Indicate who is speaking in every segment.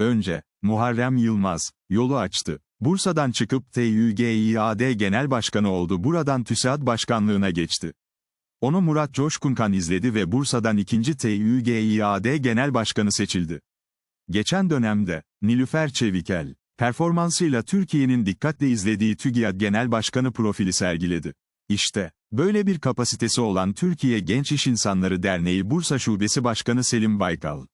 Speaker 1: Önce, Muharrem Yılmaz, yolu açtı. Bursa'dan çıkıp TÜGİAD Genel Başkanı oldu buradan TÜSİAD Başkanlığına geçti. Onu Murat Coşkunkan izledi ve Bursa'dan ikinci TÜGİAD Genel Başkanı seçildi. Geçen dönemde, Nilüfer Çevikel, performansıyla Türkiye'nin dikkatle izlediği TÜGİAD Genel Başkanı profili sergiledi. İşte, böyle bir kapasitesi olan Türkiye Genç İş İnsanları Derneği Bursa Şubesi Başkanı Selim Baykal.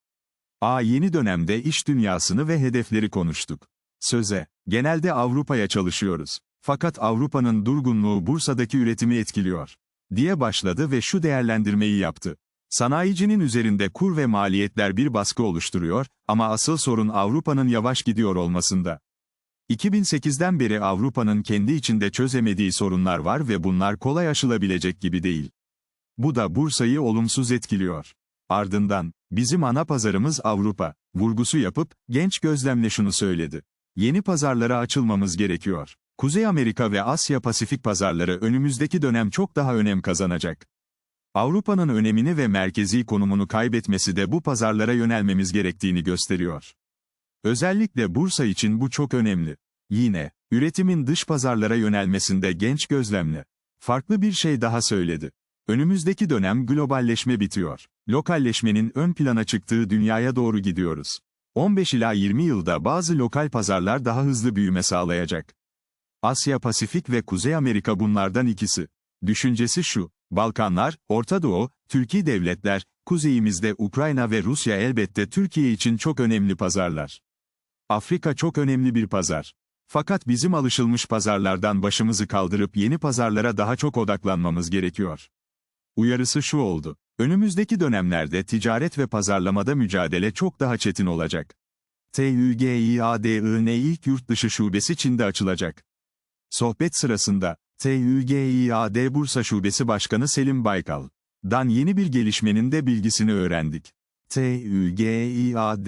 Speaker 1: A yeni dönemde iş dünyasını ve hedefleri konuştuk. Söze, genelde Avrupa'ya çalışıyoruz. Fakat Avrupa'nın durgunluğu Bursa'daki üretimi etkiliyor. Diye başladı ve şu değerlendirmeyi yaptı. Sanayicinin üzerinde kur ve maliyetler bir baskı oluşturuyor, ama asıl sorun Avrupa'nın yavaş gidiyor olmasında. 2008'den beri Avrupa'nın kendi içinde çözemediği sorunlar var ve bunlar kolay aşılabilecek gibi değil. Bu da Bursa'yı olumsuz etkiliyor. Ardından, bizim ana pazarımız Avrupa, vurgusu yapıp, genç gözlemle şunu söyledi. Yeni pazarlara açılmamız gerekiyor. Kuzey Amerika ve Asya Pasifik pazarları önümüzdeki dönem çok daha önem kazanacak. Avrupa'nın önemini ve merkezi konumunu kaybetmesi de bu pazarlara yönelmemiz gerektiğini gösteriyor. Özellikle Bursa için bu çok önemli. Yine, üretimin dış pazarlara yönelmesinde genç gözlemle. Farklı bir şey daha söyledi. Önümüzdeki dönem globalleşme bitiyor. Lokalleşmenin ön plana çıktığı dünyaya doğru gidiyoruz. 15 ila 20 yılda bazı lokal pazarlar daha hızlı büyüme sağlayacak. Asya Pasifik ve Kuzey Amerika bunlardan ikisi. Düşüncesi şu, Balkanlar, Orta Doğu, Türkiye devletler, kuzeyimizde Ukrayna ve Rusya elbette Türkiye için çok önemli pazarlar. Afrika çok önemli bir pazar. Fakat bizim alışılmış pazarlardan başımızı kaldırıp yeni pazarlara daha çok odaklanmamız gerekiyor. Uyarısı şu oldu. Önümüzdeki dönemlerde ticaret ve pazarlamada mücadele çok daha çetin olacak. TÜGİAD'ın ilk yurt dışı şubesi Çin'de açılacak. Sohbet sırasında, TÜGİAD Bursa Şubesi Başkanı Selim Baykal, dan yeni bir gelişmenin de bilgisini öğrendik. TÜGİAD,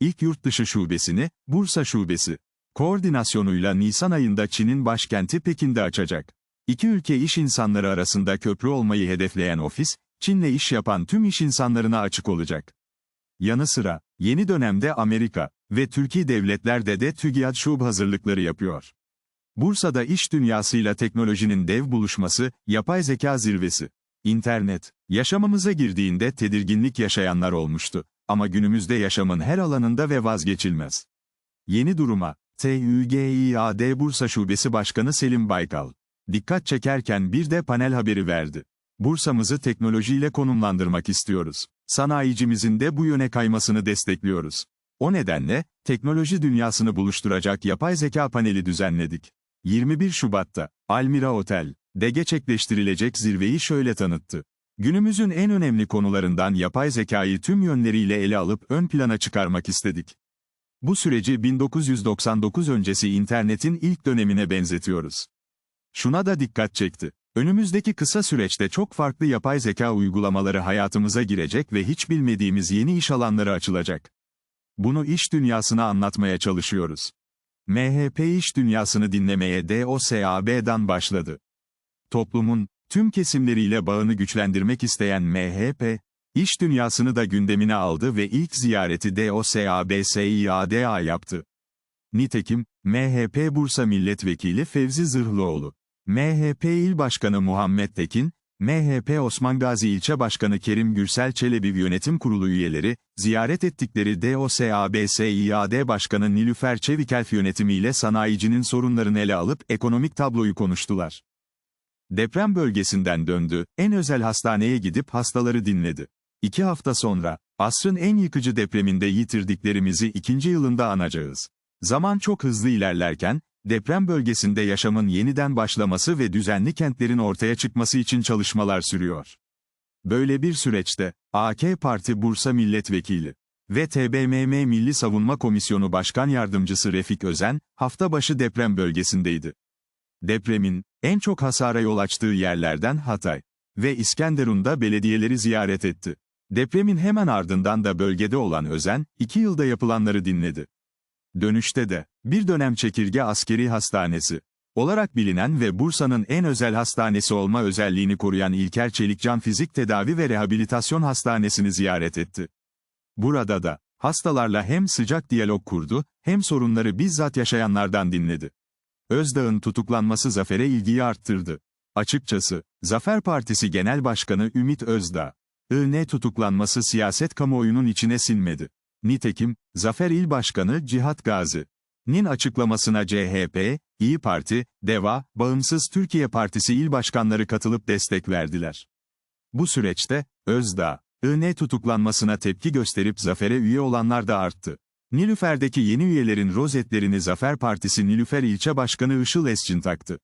Speaker 1: ilk yurt dışı şubesini, Bursa Şubesi, koordinasyonuyla Nisan ayında Çin'in başkenti Pekin'de açacak. İki ülke iş insanları arasında köprü olmayı hedefleyen ofis, Çin'le iş yapan tüm iş insanlarına açık olacak. Yanı sıra, yeni dönemde Amerika ve Türkiye devletler de de TÜGİAD şub hazırlıkları yapıyor. Bursa'da iş dünyasıyla teknolojinin dev buluşması, yapay zeka zirvesi. İnternet, yaşamımıza girdiğinde tedirginlik yaşayanlar olmuştu. Ama günümüzde yaşamın her alanında ve vazgeçilmez. Yeni duruma, TÜGİAD Bursa Şubesi Başkanı Selim Baykal, dikkat çekerken bir de panel haberi verdi. Bursa'mızı teknolojiyle konumlandırmak istiyoruz. Sanayicimizin de bu yöne kaymasını destekliyoruz. O nedenle, teknoloji dünyasını buluşturacak yapay zeka paneli düzenledik. 21 Şubat'ta, Almira Otel, de gerçekleştirilecek zirveyi şöyle tanıttı. Günümüzün en önemli konularından yapay zekayı tüm yönleriyle ele alıp ön plana çıkarmak istedik. Bu süreci 1999 öncesi internetin ilk dönemine benzetiyoruz. Şuna da dikkat çekti. Önümüzdeki kısa süreçte çok farklı yapay zeka uygulamaları hayatımıza girecek ve hiç bilmediğimiz yeni iş alanları açılacak. Bunu iş dünyasına anlatmaya çalışıyoruz. MHP iş dünyasını dinlemeye DOSAB'dan başladı. Toplumun, tüm kesimleriyle bağını güçlendirmek isteyen MHP, iş dünyasını da gündemine aldı ve ilk ziyareti DOSABSİADA yaptı. Nitekim, MHP Bursa Milletvekili Fevzi Zırhlıoğlu, MHP İl Başkanı Muhammed Tekin, MHP Osman Gazi İlçe Başkanı Kerim Gürsel Çelebi Yönetim Kurulu üyeleri, ziyaret ettikleri DOSABSİAD Başkanı Nilüfer Çevikelf yönetimiyle sanayicinin sorunlarını ele alıp ekonomik tabloyu konuştular. Deprem bölgesinden döndü, en özel hastaneye gidip hastaları dinledi. İki hafta sonra, asrın en yıkıcı depreminde yitirdiklerimizi ikinci yılında anacağız. Zaman çok hızlı ilerlerken, deprem bölgesinde yaşamın yeniden başlaması ve düzenli kentlerin ortaya çıkması için çalışmalar sürüyor. Böyle bir süreçte, AK Parti Bursa Milletvekili ve TBMM Milli Savunma Komisyonu Başkan Yardımcısı Refik Özen, hafta başı deprem bölgesindeydi. Depremin, en çok hasara yol açtığı yerlerden Hatay ve İskenderun'da belediyeleri ziyaret etti. Depremin hemen ardından da bölgede olan Özen, iki yılda yapılanları dinledi. Dönüşte de, bir dönem Çekirge Askeri Hastanesi olarak bilinen ve Bursa'nın en özel hastanesi olma özelliğini koruyan İlker Çelikcan Fizik Tedavi ve Rehabilitasyon Hastanesi'ni ziyaret etti. Burada da, Hastalarla hem sıcak diyalog kurdu, hem sorunları bizzat yaşayanlardan dinledi. Özdağ'ın tutuklanması Zafer'e ilgiyi arttırdı. Açıkçası, Zafer Partisi Genel Başkanı Ümit Özdağ, IN tutuklanması siyaset kamuoyunun içine sinmedi. Nitekim, Zafer İl Başkanı Cihat Gazi, Nin açıklamasına CHP, İyi Parti, DEVA, Bağımsız Türkiye Partisi il başkanları katılıp destek verdiler. Bu süreçte, Özdağ, IN tutuklanmasına tepki gösterip Zafer'e üye olanlar da arttı. Nilüfer'deki yeni üyelerin rozetlerini Zafer Partisi Nilüfer İlçe Başkanı Işıl Esçin taktı.